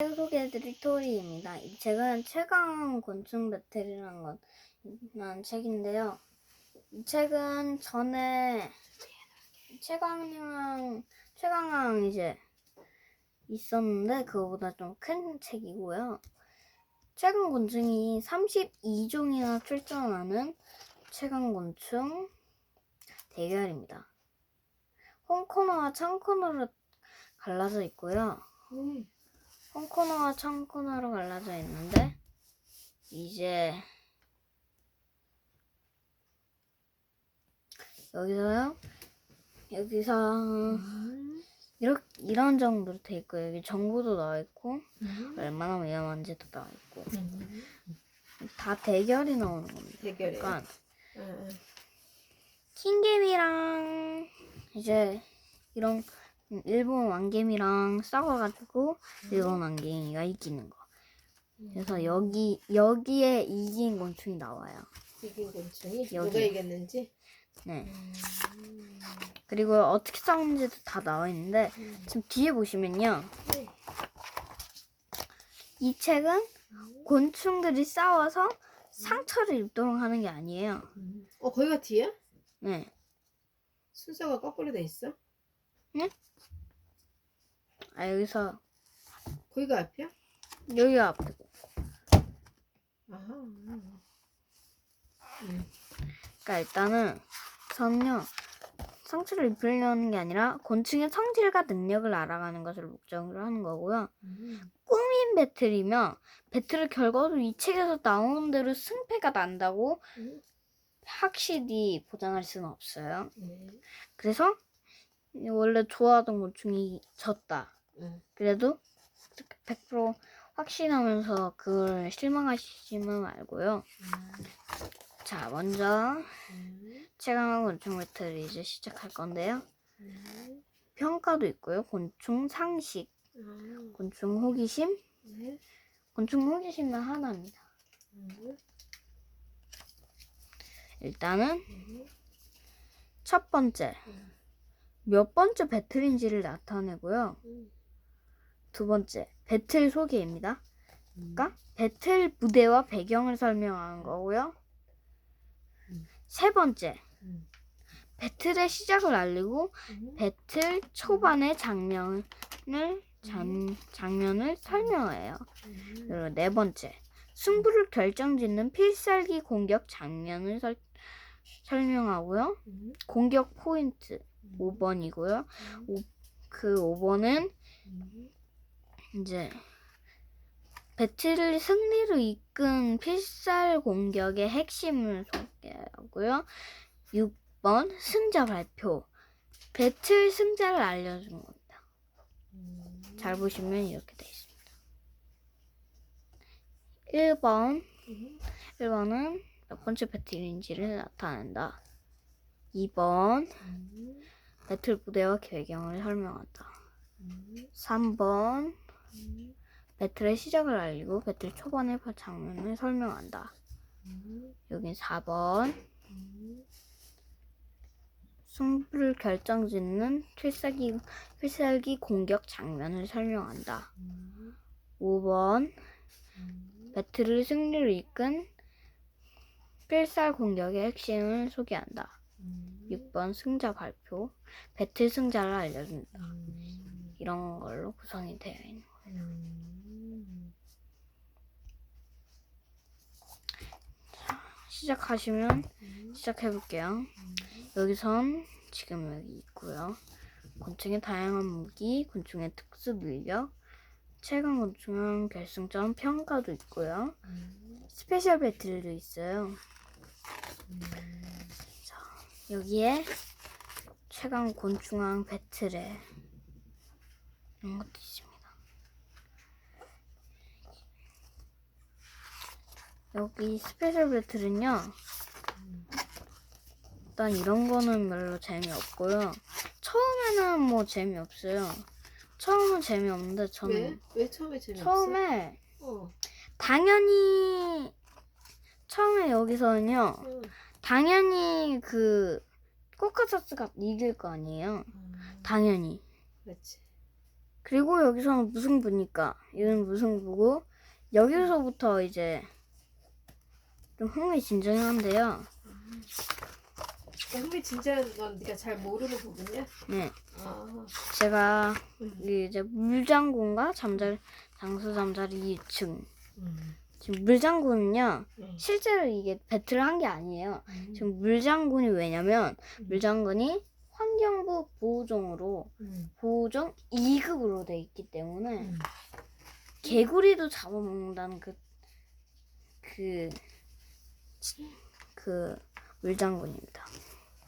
소개해드릴 스토리입니다. 이 책은 최강 곤충 배틀이라는 건 책인데요. 이 책은 전에 최강왕 최강왕 이제 있었는데 그거보다 좀 큰 책이고요. 최강 곤충이 32종이나 출전하는 최강 곤충 대결입니다. 홈코너와 창코너로 갈라져 있고요. 음. 홈코너와 창코너로 갈라져 있는데 이제 여기서요 여기서 음. 이렇게 이런 정도로 돼 있고 여기 정보도 나와 있고 음. 얼마나 위험한지도 나와 있고 음. 다 대결이 나오는 겁니다. 대결해. 그러니까 응, 킹게임이랑 이제 이런 일본 왕개미랑 싸워가지고 일본 왕개미가 이기는 거. 응. 그래서 여기 여기에 이긴 곤충이 나와요. 이긴 곤충이 여기. 누가 이겼는지. 네. 음. 그리고 어떻게 싸우는지도 다 나와 있는데 음. 지금 뒤에 보시면요. 네. 이 책은 곤충들이 싸워서 상처를 입도록 하는 게 아니에요. 음. 어 거기가 뒤야? 네. 순서가 거꾸로 돼 있어? 아 여기서 거기가 앞이야? 여기가 앞이고. 아하. 음. 음. 그러니까 일단은 저는요 상처를 입으려는 게 아니라 곤충의 성질과 능력을 알아가는 것을 목적으로 하는 거고요. 음. 꾸민 배틀이면 배틀의 결과도 이 책에서 나오는 대로 승패가 난다고 음. 확실히 보장할 수는 없어요. 네. 그래서 원래 좋아하던 곤충이 졌다. 응. 그래도 100% 확신하면서 그걸 실망하시지는 말고요. 음. 자, 먼저 음. 최강한 곤충 배틀을 이제 시작할 건데요. 음. 평가도 있고요. 곤충 상식, 아. 곤충 호기심, 네. 곤충 호기심은 하나입니다. 음. 일단은 음. 첫 번째 음. 몇 번째 배틀인지를 나타내고요. 음. 두 번째 배틀 소개입니다. 음. 그러니까 배틀 무대와 배경을 설명하는 거고요. 음. 세 번째 음. 배틀의 시작을 알리고 음. 배틀 초반의 장면을 장, 장면을 설명해요. 음. 그리고 네 번째 승부를 결정짓는 필살기 공격 장면을 설, 설명하고요. 음. 공격 포인트 음. 5번이고요. 음. 그 5번은 음. 이제 배틀 승리로 이끈 필살 공격의 핵심을 소개하고요. 6번 승자 발표. 배틀 승자를 알려준 겁니다. 음. 잘 보시면 이렇게 돼 있습니다. 1번. 음. 1번은 몇 번째 배틀인지를 나타낸다. 2번. 음. 배틀 부대와 배경을 설명한다. 음. 3번. 음. 배틀의 시작을 알리고 배틀 초반의 장면을 설명한다. 음. 여긴 4번. 음. 승부를 결정짓는 필살기, 필살기 공격 장면을 설명한다. 음. 5번. 음. 배틀을 승리로 이끈 필살 공격의 핵심을 소개한다. 음. 6번 승자 발표. 배틀 승자를 알려준다. 음. 이런 걸로 구성이 되어 있는 거예요. 음. 시작하시면 음. 시작해 볼게요. 여기선 지금 여기 있고요. 곤충의 다양한 무기, 곤충의 특수 능력, 최강 곤충은 결승전 평가도 있고요. 음. 스페셜 배틀도 있어요. 음. 여기에 최강 곤충왕 배틀에 이런 것도 있습니다. 여기 스페셜 배틀은요. 일단 이런 거는 별로 재미없고요. 처음에는 뭐 재미없어요. 처음은 재미없는데 저는 왜? 왜 처음에 재미없어? 처음에 어. 당연히 처음에 여기서는요. 응. 당연히 그 코카사스가 이길 거 아니에요. 음. 당연히. 그렇지. 그리고 여기서는 무승부니까 이건 무승부고 여기서부터 이제 좀 흥미진진한데요. 흥미 진짜 넌 네가 잘 모르는 부분이야? 네, 아, 제가 음. 이제 물장군과 잠자리 장수 잠자리 2층. 음. 지금 물장군은요 음. 실제로 이게 배틀을 한 게 아니에요. 음. 지금 물장군이 왜냐면 음. 물장군이 환경부 보호종으로 음. 보호종 2급으로 돼 있기 때문에 음. 개구리도 잡아먹는다는 그, 그, 그, 물장군입니다.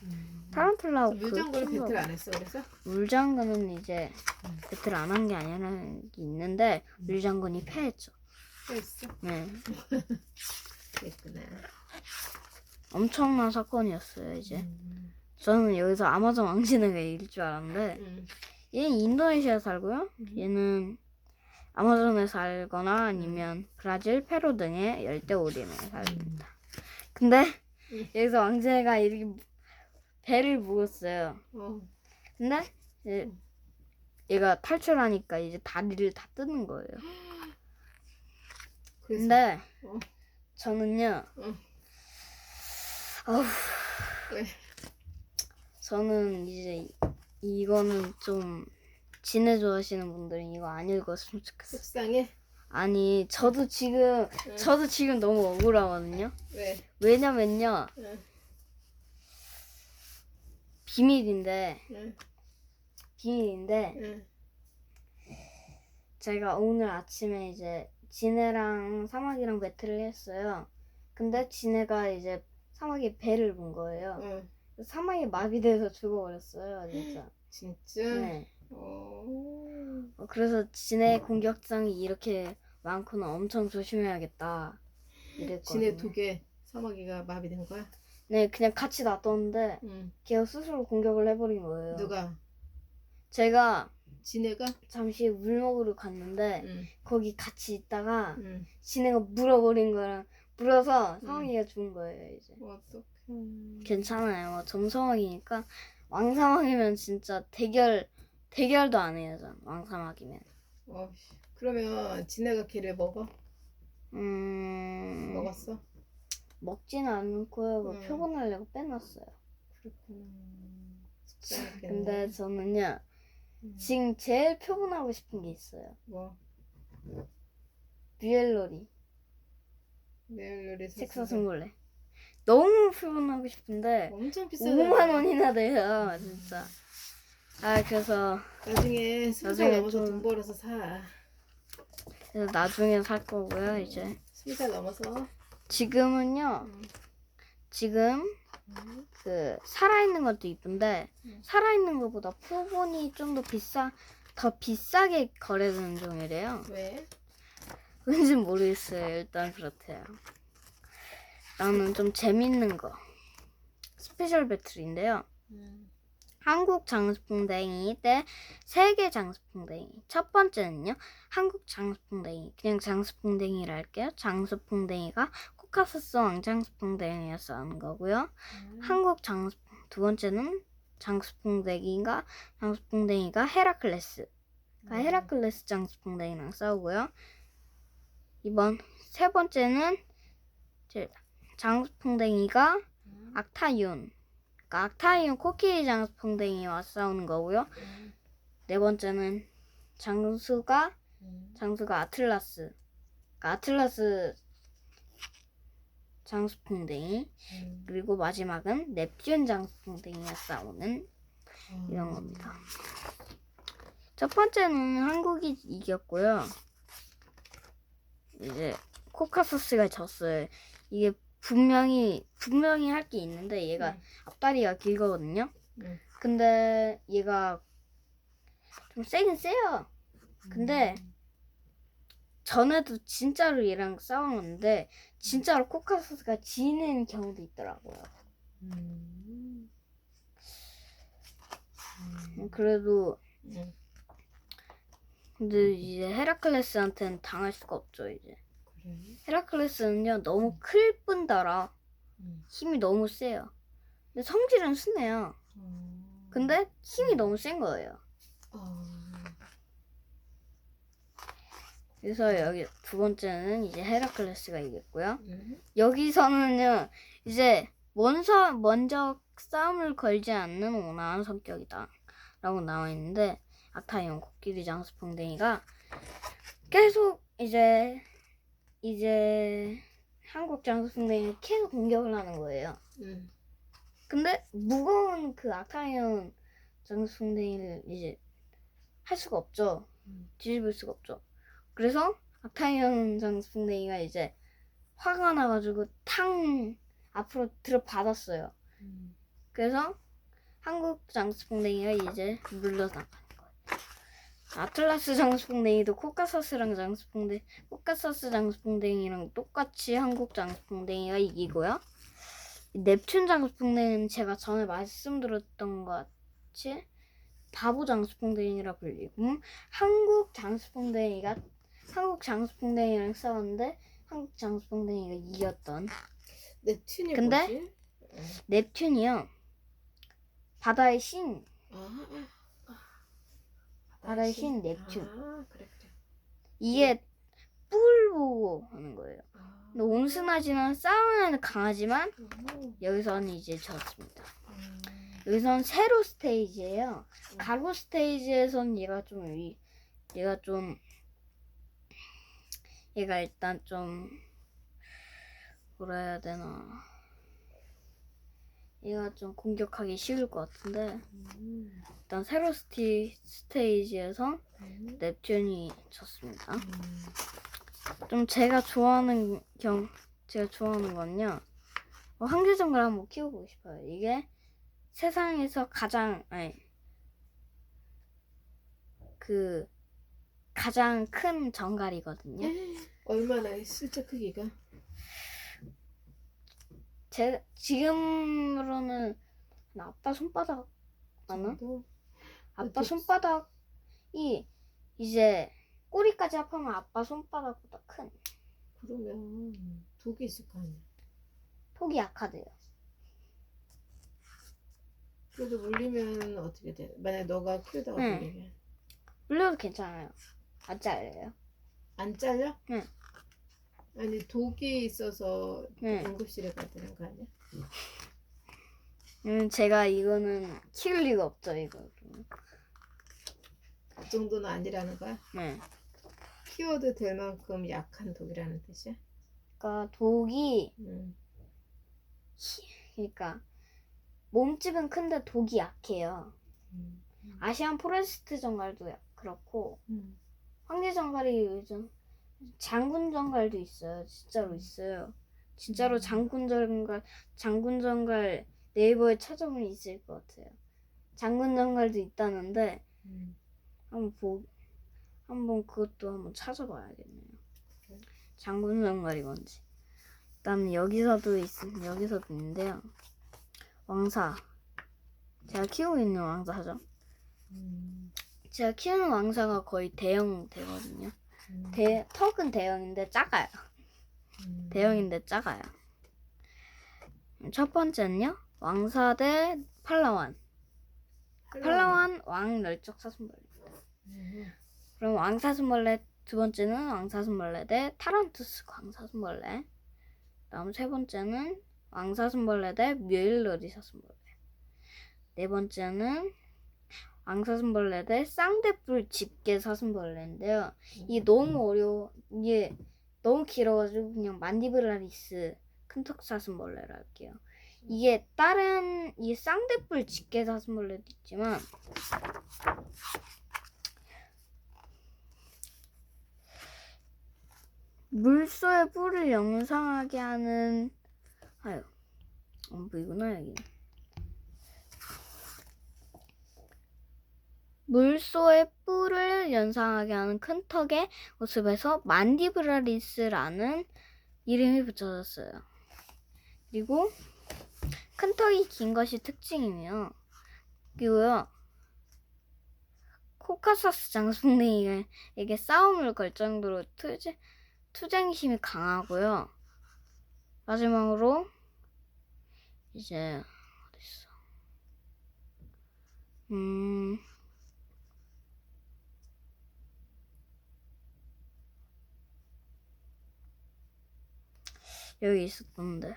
음. 타란툴라하고 그 물장군은 친구가- 배틀 안 했어 그래서? 물장군은 이제 음. 배틀 안 한 게 아니라 게 있는데 음. 물장군이 패했죠. 했어? 네, 그랬구나. 엄청난 사건이었어요. 이제 음. 저는 여기서 아마존 왕신에게 이길 줄 알았는데 음. 얘는 인도네시아 살고요. 음. 얘는 아마존에 살거나 아니면 브라질, 페루 등의 열대우림에 살습니다. 근데 음. 여기서 왕제가 이렇게 배를 묵었어요. 어. 근데 이제 음. 얘가 탈출하니까 이제 다리를 다 뜨는 거예요. 그래서 근데 어. 저는요. 응. 어후, 왜? 저는 이제 이거는 좀 진해 좋아하시는 분들은 이거 안 읽었으면 좋겠어요. 속상해? 아니 저도 지금 응. 저도 지금 너무 억울하거든요. 왜? 왜냐면요 응. 비밀인데 응. 비밀인데 응. 제가 오늘 아침에 이제 진해랑 사막이랑 배틀을 했어요. 근데 진해가 이제 사막이 배를 본 거예요. 응. 사막이 마비돼서 죽어버렸어요, 진짜. 진짜? 네. 어. 어, 그래서 진해 공격성이 이렇게 많고는 엄청 조심해야겠다. 이랬거든요. 진해 두개 사마귀가 마비된 거야? 네, 그냥 같이 놔뒀는데 응. 걔가 스스로 공격을 해버린 거예요. 누가? 제가 진해가? 잠시 물 먹으러 갔는데 응. 거기 같이 있다가 응. 진해가 물어버린 거랑 물어서 사막이가 죽은 거예요 이제. 어떡해. 괜찮아요. 뭐 점성왕이니까 왕사막이면 진짜 대결 대결도 안 해요. 전 왕사막이면. 어, 그러면 진해가 걔를 먹어? 음 먹었어? 먹지는 않고요. 뭐 음. 표본하려고 빼놨어요. 그렇구나. 근데 저는요 음. 지금 제일 표본하고 싶은 게 있어요. 뭐 뮤엘로리 내일 요리 색소승벌레. 너무 표본하고 싶은데 엄청 비싸다. 5만 원이나 돼요, 진짜. 아 그래서 나중에 스무 나중에 살 넘어서 좀- 돈 벌어서 사. 그래서 나중에 살 거고요. 이제 스무 살 넘어서. 지금은요. 음. 지금 음. 그 살아있는 것도 이쁜데 음. 살아있는 것보다 표본이 좀 더 비싸 더 비싸게 거래되는 종이래요. 왜? 왠지 모르겠어요. 일단 그렇대요. 나는 좀 재밌는 거 스페셜 배틀인데요. 음. 한국 장수풍뎅이 대 세계 장수풍뎅이. 첫 번째는요. 한국 장수풍뎅이. 그냥 장수풍뎅이라 할게요. 장수풍뎅이가 코카사스 왕장수풍뎅이와 싸우는 거고요. 한국 장수 두 번째는 장수풍뎅이가 장수풍뎅이가 헤라클레스. 가 음. 헤라클레스 장수풍뎅이랑 싸우고요. 이번 세 번째는 장수풍뎅이가 음. 악타윤. 그러니까 악타윤 코끼리 장수풍뎅이와 싸우는 거고요. 음. 네 번째는 장수가 음. 장수가 아틀라스. 그러니까 아틀라스 장수풍뎅이. 음. 그리고 마지막은 넵튠 장수풍뎅이와 싸우는 이런 겁니다. 첫 번째는 한국이 이겼고요. 이제 코카소스가 졌어요. 이게 분명히 분명히 할 게 있는데 얘가 음. 앞다리가 길거든요. 음. 근데 얘가 좀 세긴 세요. 근데 음. 전에도 진짜로 얘랑 싸웠는데 진짜로 코카소스가 지는 경우도 있더라고요. 음. 음. 그래도 음. 근데 이제 헤라클레스한테는 당할 수가 없죠 이제. 그래. 헤라클레스는요 너무 클 뿐더러 음. 힘이 너무 세요. 근데 성질은 순해요. 어. 근데 힘이 너무 센 거예요. 어. 그래서 여기 두 번째는 이제 헤라클레스가 이겼고요. 음. 여기서는요 이제 먼저 먼저 싸움을 걸지 않는 온화한 성격이다라고 나와 있는데 악타이온 코끼리 장수 풍뎅이가 계속 이제 이제 한국 장수풍뎅이를 계속 공격을 하는 거예요. 음. 근데 무거운 그 악타이온 장수풍뎅이를 이제 할 수가 없죠. 음. 뒤집을 수가 없죠. 그래서 악타이온 장수풍뎅이가 이제 화가 나가지고 탕 앞으로 들어받았어요. 음. 그래서 한국 장수풍뎅이가 이제 물러나가는 거예요. 아틀라스 장수풍뎅이도 코카서스랑 장수풍뎅, 코카서스 장수풍뎅이랑 똑같이 한국 장수풍뎅이가 이기고요. 넵튠 장수풍뎅이는 제가 전에 말씀드렸던 것 같이 바보 장수풍뎅이라 불리고 한국 장수풍뎅이가 한국 장수풍뎅이랑 싸웠는데 한국 장수풍뎅이가 이겼던 넵튠이 근데? 뭐지? 넵튠이요. 바다의 신, 아, 바다의 신 넵튠. 아, 그래 그래. 이게 뿔 보고 하는 거예요. 아. 근데 온순하지만 싸움에는 강하지만 오. 여기서는 이제 졌습니다. 음. 여기서는 세로 스테이지예요. 가로 스테이지에선 얘가 좀 위, 얘가 좀 얘가 일단 좀 뭐라 해야 되나 얘가 좀 공격하기 쉬울 것 같은데 음. 일단 세로 스티, 스테이지에서 음. 넵튠이 졌습니다. 음. 좀 제가 좋아하는 경 제가 좋아하는 건요. 어, 황제정글 한번 키워보고 싶어요. 이게 세상에서 가장 아니 그 가장 큰 정갈이거든요. 얼마나 실제 크기가? 제 지금으로는 아빠 손바닥 아나? 아빠 손바닥이 이제 꼬리까지 합하면 아빠 손바닥보다 큰 그러면 독이 있을 거 아니야. 톡이 약하대요. 그래도 물리면 어떻게 돼? 만약 너가 키우다가 응. 물리면 물려도 괜찮아요. 안 잘려요. 안 잘려? 응. 아니 독이 있어서 응. 응급실에 가야 되는 거 아니야? 음, 제가 이거는 키울 리가 없죠, 이거. 그 정도는 아니라는 거야? 네. 키워도 될 만큼 약한 독이라는 뜻이야? 그러니까 독이, 응. 그러니까 몸집은 큰데 독이 약해요. 음. 아시안 포레스트 정갈도 약- 그렇고 음. 황제 정갈이 요즘 장군 정갈도 있어요. 진짜로 있어요. 진짜로 음. 장군 정갈, 장군 정갈 네이버에 찾아보면 있을 것 같아요. 장군 정갈도 있다는데 음. 한번 보, 한번 그것도 한번 찾아봐야겠네요. 장군 정갈이 뭔지. 일단 여기서도 있, 여기서도 있는데요. 왕사. 제가 키우고 있는 왕사죠. 음. 제가 키우는 왕사가 거의 대형 되거든요. 음. 대, 턱은 대형인데 작아요. 음. 대형인데 작아요. 첫 번째는요. 왕사 대 팔라완. 팔라완 왕 멸적 사슴벌레입니다. 음. 그럼 왕 사슴벌레 두 번째는 왕 사슴벌레 대 타란투스 광 사슴벌레. 다음 세 번째는 왕 사슴벌레 대 뮤일러리 사슴벌레. 네 번째는 왕사슴벌레 대 쌍대뿔 집게 사슴벌레인데요. 이게 너무 어려워. 이게 너무 길어가지고 그냥 만디브라리스 큰턱 사슴벌레라 할게요. 이게 다른 이 쌍대뿔 집게 사슴벌레도 있지만 물소의 뿔을 영상하게 하는 아유 안 보이구나 여기 물소의 뿔을 연상하게 하는 큰 턱의 모습에서 만디브라리스라는 이름이 붙여졌어요. 그리고 큰 턱이 긴 것이 특징이며 그리고요 코카사스 장수풍뎅이에게 싸움을 걸 정도로 투쟁, 투쟁심이 강하고요. 마지막으로 이제 어딨어? 음 여기 있었던데.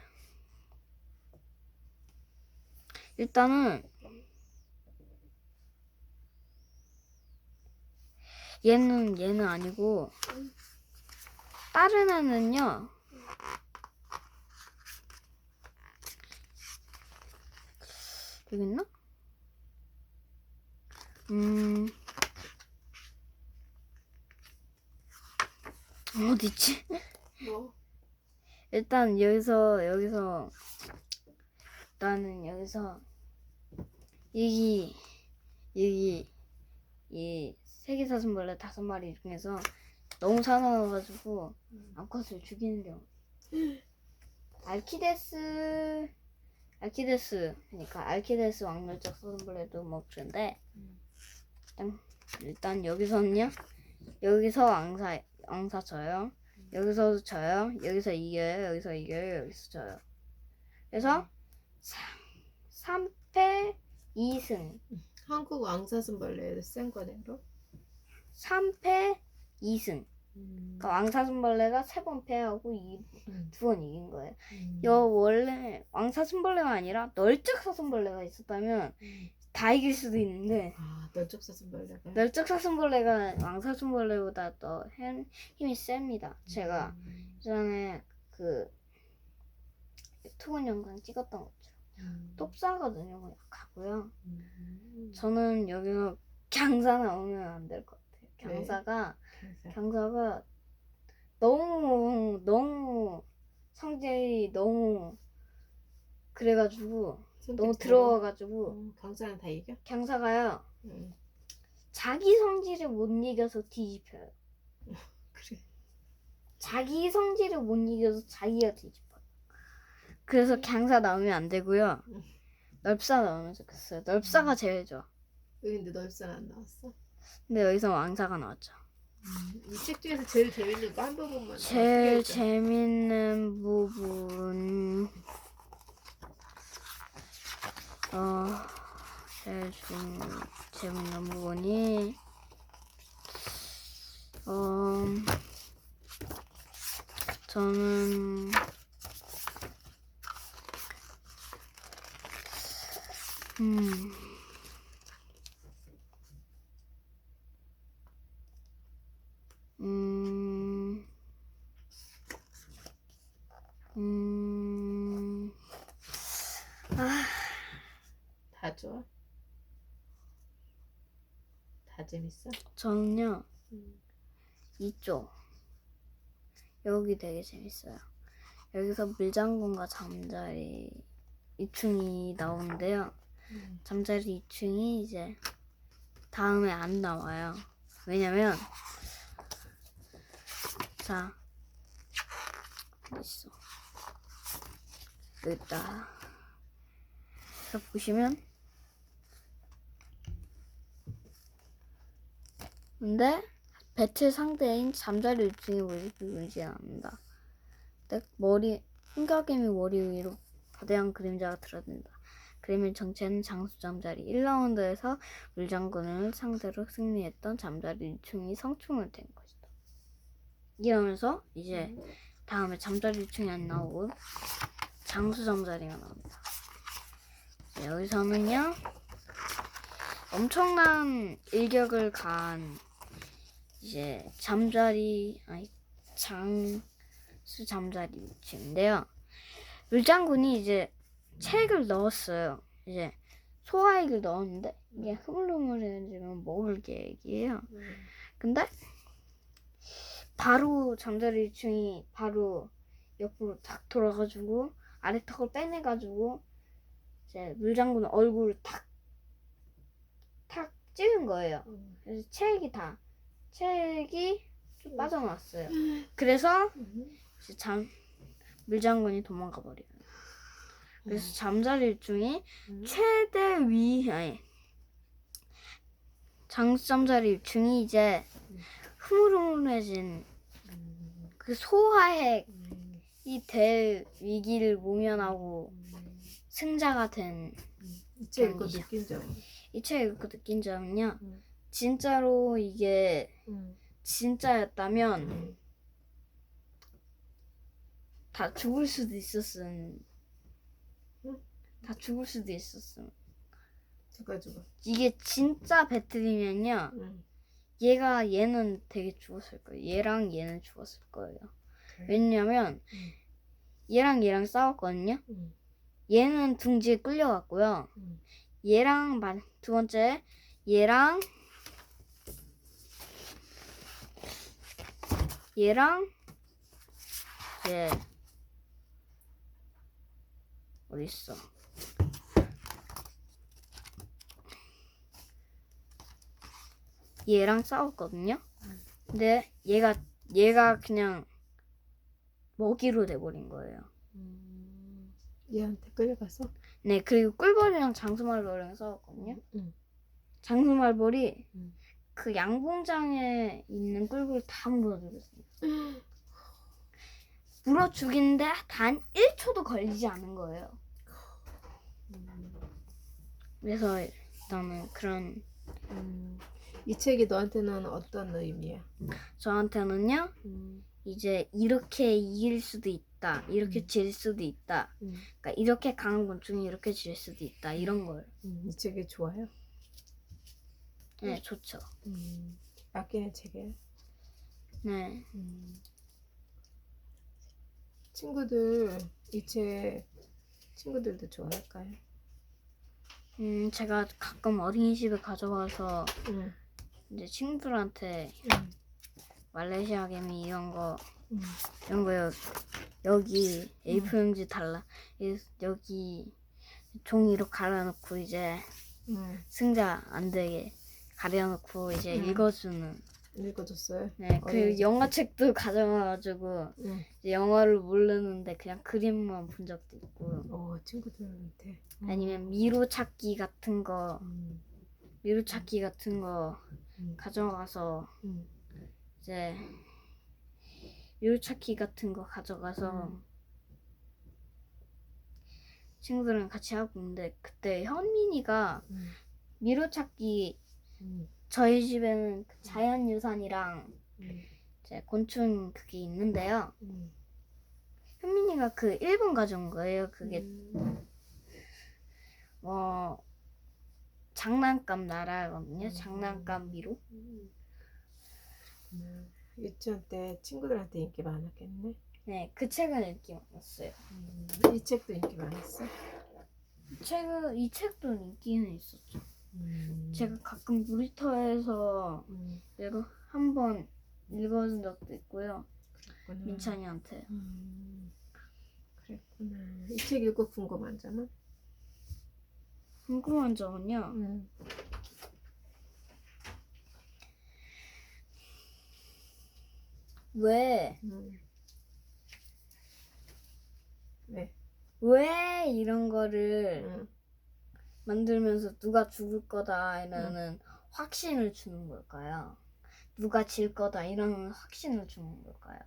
일단은 얘는 얘는 아니고 다른 애는요. 여기 있나? 음 어디 있지? 뭐? 일단 여기서 여기서 나는 여기서 여기 여기 이 세계 사슴벌레 다섯 마리 중에서 너무 사나워가지고 암컷을 죽이는데 알키데스 알키데스. 그러니까 알키데스 왕멸적 사슴벌레도 먹는데 일단, 일단 여기서는요? 여기서 왕사 왕사 져요 여기서 져요 여기서 이겨요 여기서 이겨요 여기서 져요 그래서 3패 2승 한국 왕사슴벌레 그럼? 3패 2승 음. 그러니까 왕사슴벌레가 세 번 패하고 음. 두번 이긴 거예요 음. 여 원래 왕사슴벌레가 아니라 널쩍 사슴벌레가 있었다면 음. 다 이길 수도 있는데 아 널쩍 사슴벌레가. 널쩍 사슴벌레가 왕사슴벌레보다 더 힘- 힘이 셉니다 제가 음. 전에 그 유튜브 영상 찍었던 것처럼 음. 똑싸거든요 약하고요 음. 저는 여기서 강사 나오면 안 될 것 같아요 왜? 강사가 그래서. 강사가 너무 너무 성질이 너무 그래가지고 너무? 들어와가지고 음, 강사는 다 이겨? 강사가요 음. 자기 성질을 못 이겨서 뒤집혀요 그래. 자기 성질을 못 이겨서 자기가 뒤집어요 그래서 강사 나오면 안 되고요 널사 나오면 좋겠어요 널사가 제일 좋아 여기 근데 널사는 안 나왔어? 근데 여기서 왕사가 나왔죠 이 책 중에서 제일 재밌는 거 한 부분만. 제일 소개해줘. 재밌는 부분 어 제일 좀 재밌는 부분이 어 저는 음 음, 음, 아, 다 좋아? 다 재밌어? 저는요, 음. 이쪽. 여기 되게 재밌어요. 여기서 물장군과 잠자리 2층이 나오는데요. 음. 잠자리 2층이 이제 다음에 안 나와요. 왜냐면, 자, 있어? 여기 있다. 보시면, 근데 배틀 상대인 잠자리 2층이 모습이 보이지 않는다. 근데 머리, 흰가개미 머리 위로 거대한 그림자가 드러든다. 그림의 정체는 장수 잠자리 1라운드에서 물장군을 상대로 승리했던 잠자리 2층이 성충을 된 것이다. 이러면서 이제 다음에 잠자리 2층이 안 나오고 장수 잠자리가 나옵니다. 네, 여기서는요 엄청난 일격을 가한 이제 잠자리 아니 장수 잠자리 2층인데요. 물장군이 이제 책을 넣었어요. 이제 소화액을 넣었는데 이게 흐물흐물해지면 먹을 계획이에요. 음. 근데 바로 잠자리 중이 바로 옆으로 탁 돌아가지고 아래 턱을 빼내가지고 이제 물장군 얼굴을 탁탁 찍은 거예요. 음. 그래서 책이 다 책이 좀 빠져나왔어요. 그래서 음. 이제 잠 물장군이 도망가 버려요. 그래서 잠자리 중이 음. 최대 위 아니 장수잠자리 중이 이제 흐물흐물해진 음. 그 소화핵이 음. 될 위기를 모면하고 음. 승자가 된이 이거 경기죠. 느낀 점. 책을 읽고 느낀 점은요 음. 진짜로 이게 음. 진짜였다면 음. 다 죽을 수도 있었음. 응? 다 죽을 수도 있었음. 누가 죽어? 이게 진짜 배틀이면요. 응. 얘가 얘는 되게 죽었을 거예요. 얘랑 얘는 죽었을 거예요. 그래. 왜냐면 응. 얘랑 얘랑 싸웠거든요. 응. 얘는 둥지에 끌려갔고요. 응. 얘랑 만- 두 번째 얘랑 얘랑 얘 어디 있어? 얘랑 싸웠거든요. 근데 얘가 얘가 그냥 먹이로 돼버린 거예요. 음. 얘한테 끌려가서? 네 그리고 꿀벌이랑 장수말벌이랑 싸웠거든요. 응. 장수말벌이 음. 그 양봉장에 있는 꿀벌 다 물어 죽였어요. 물어 죽이는데 단 1초도 걸리지 않은 거예요. 음. 그래서 일단은 그런 음. 이 책이 너한테는 어떤 의미야? 저한테는요 음. 이제 이렇게 이길 수도 있다, 이렇게 음. 질 수도 있다, 음. 그러니까 이렇게 강한 곤충이 이렇게 질 수도 있다 이런 거예요. 음. 이 책이 좋아요? 네 좋죠. 음. 아끼는 책이에요? 네 음. 친구들 이 책 친구들도 좋아할까요? 음 제가 가끔 어린이집에 가져가서 응. 이제 친구들한테 응. 말레이시아 개미 이런 거 응. 이런 거요. 여기 A4 용지 달라. 이- 여기 종이로 갈아놓고 이제 응. 승자 안 되게 가려놓고 이제 음. 읽어주는. 읽어줬어요. 네, 그 어린이집 영어 책도 가져와가지고 응. 이제 영어를 모르는데 그냥 그림만 본 적도 있고. 어 친구들한테. 음. 아니면 미로 찾기 같은 거, 음. 미로 찾기 같은 거 음. 가져가서 음. 이제 미로 찾기 같은 거 가져가서 음. 친구들이랑 같이 하고 있는데 그때 현민이가 음. 미로 찾기 음. 저희 집에는 그 자연유산이랑 음. 이제 곤충 그게 있는데요. 음. 현민이가 그 일본 가져온 거예요. 그게 음. 뭐 장난감 나라거든요. 음. 장난감 미로. 음. 음. 유치원 때 친구들한테 인기 많았겠네. 네, 그 책은 인기 많았어요. 음. 이 책도 인기 많았어. 이 책은 이 책도 인기는 있었죠. 음. 제가 가끔 놀이터에서 음. 이거 한번 읽어준 적도 있고요. 그랬구나. 민찬이한테. 음. 그랬구나. 이 책 읽고 궁금한 점은? 궁금한 점은요. 음. 왜 음. 네. 왜 이런 거를 음. 만들면서 누가 죽을 거다 이라는 확신을 주는 걸까요? 누가 질 거다 이런 확신을 주는 걸까요?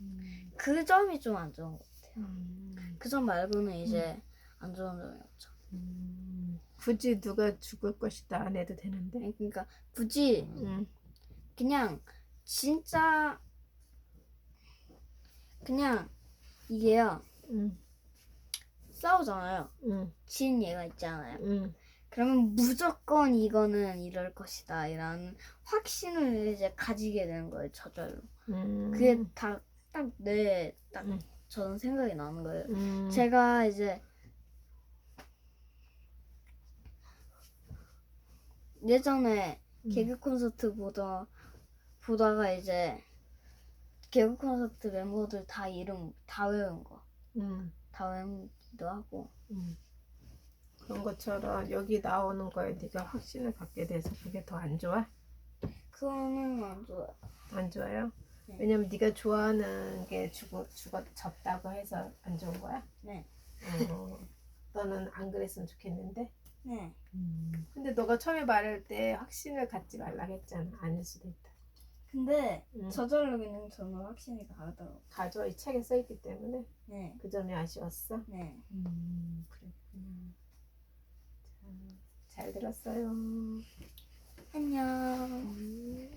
음. 그 점이 좀 안 좋은 것 같아요. 음. 그 점 말고는 이제 안 좋은 점이 없죠. 음. 굳이 누가 죽을 것이다 안 해도 되는데. 그러니까 굳이 음. 그냥 진짜 그냥 이게요 음. 싸우잖아요. 음. 진 얘가 있잖아요. 음. 그러면 무조건 이거는 이럴 것이다 이런 확신을 이제 가지게 되는 거예요 저절로. 음. 그게 다딱내딱 음. 저는 생각이 나는 거예요. 음. 제가 이제 예전에 음. 개그 콘서트 보다 보다가 이제 개그 콘서트 멤버들 다 이름 다 외운 거. 음. 다 외 우기도 하고. 음. 그런 것처럼 여기 나오는 거에 네가 확신을 갖게 돼서 그게 더 안 좋아? 그거는 안 좋아요. 안 좋아요? 네. 왜냐면 네가 좋아하는 게 죽어 죽어 졌다고 해서 안 좋은 거야? 네. 어, 너는 안 그랬으면 좋겠는데. 네. 근데 너가 처음에 말할 때 확신을 갖지 말라고 했잖아. 아닐 수도 있다. 근데 음. 저절로 그냥 저는 확신이 가더라고. 가져 이 책에 써 있기 때문에 네. 그 점이 아쉬웠어. 네. 음, 그랬구나. 자, 잘 들었어요. 안녕. 음.